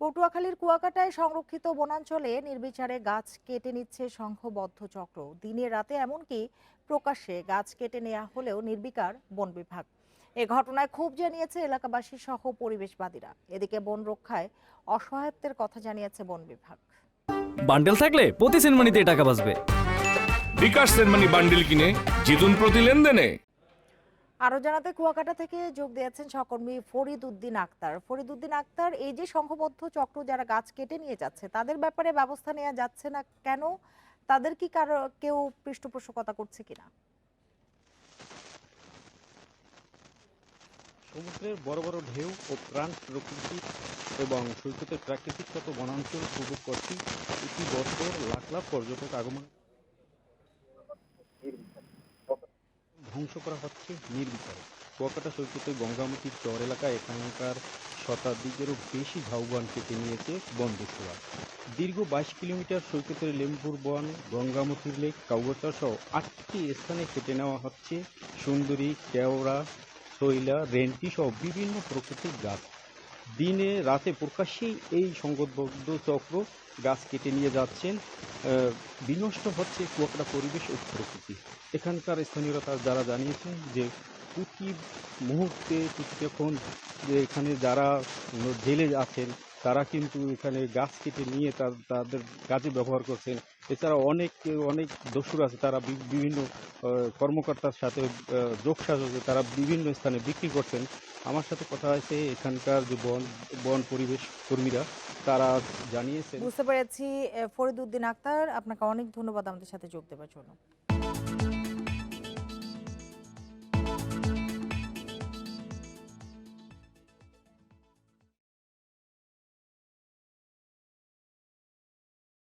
পটুয়াখালীর কুয়াকাটায় সংরক্ষিত বনাঞ্চলে নির্বিচারে গাছ কেটে নিচ্ছে সংঘবদ্ধ চক্র। দিনে রাতে এমনকি প্রকাশ্যে গাছ কেটে নেওয়া হলেও নির্বিকার বন বিভাগ। এ ঘটনায় ক্ষোভ জানিয়েছে এলাকাবাসী সহ পরিবেশবাদীরা। এদিকে বন রক্ষায় অসহায়ত্বের কথা জানিয়েছে বন বিভাগ। বান্ডেল থাকলে প্রতি সেনমানিতে টাকা বাঁচবে। বিকাশ সেনমানি বান্ডিল কিনে জিতুন প্রতি লেনদেনে। আরও জানাতে কুয়াকাটা থেকে যোগ দিয়েছেন সহকর্মী ফরিদ উদ্দিন আক্তার। ফরিদ উদ্দিন আক্তার, এই যে সংঘবদ্ধ চক্র যারা গাছ কেটে নিয়ে যাচ্ছে, তাদের ব্যাপারে ব্যবস্থা নেওয়া যাচ্ছে না কেন? তাদের কি কারও কেউ পৃষ্ঠপোষকতা করছে কিনা? সমুদ্রের বড় বড় ঢেউ ও প্রাণ প্রকৃতি এবং সৈকতের প্রাকৃতিক কত বনাঞ্চল উপভোগ করছি। প্রতি বছর লাখ লাখ পর্যটক আগমন ধ্বংস করা হচ্ছে নির্বিচারে। কুয়াকাটা সৈকতে গঙ্গামতির চর এলাকায় এখানকার শতাধিকেরও বেশি ঝাউবন কেটে নিয়েছে বন দস্যুরা দীর্ঘ বাইশ কিলোমিটার সৈকতের লেম্পুর বন, গঙ্গামতির লেক, কাউগাচর সহ আটটি স্থানে কেটে নেওয়া হচ্ছে সুন্দরী, কেওড়া, শৈলা, রেন্টি সহ বিভিন্ন প্রকৃতির গাছ। দিনে, রাতে প্রকাশ্যেই এই সংগতবদ্ধ চক্র গাছ কেটে নিয়ে যাচ্ছেন। বিনষ্ট হচ্ছে কুয়াকাটা পরিবেশ ও প্রকৃতি। এখানকার স্থানীয়রা যারা জানিয়েছেন যে প্রতি মুহূর্তে প্রতিক্ষণ যে এখানে যারা জেলে আছেন তারা কিন্তু এখানে গাছ কেটে নিয়ে তার- তাদের কাজে ব্যবহার করছেন। এছাড়া অনেক অনেক দস্যুর আছে, তারা বিভিন্ন কর্মকর্তার সাথে যোগসাজকে তারা বিভিন্ন স্থানে বিক্রি করছেন। আমার সাথে কথা হয়েছে এখানকার যে বন বন পরিবেশ কর্মীরা, তারা জানিয়েছে বুঝতে পেরেছি ফরিদ উদ্দিন আক্তার, আপনাকে অনেক ধন্যবাদ আমাদের সাথে যোগ দেওয়ার জন্য।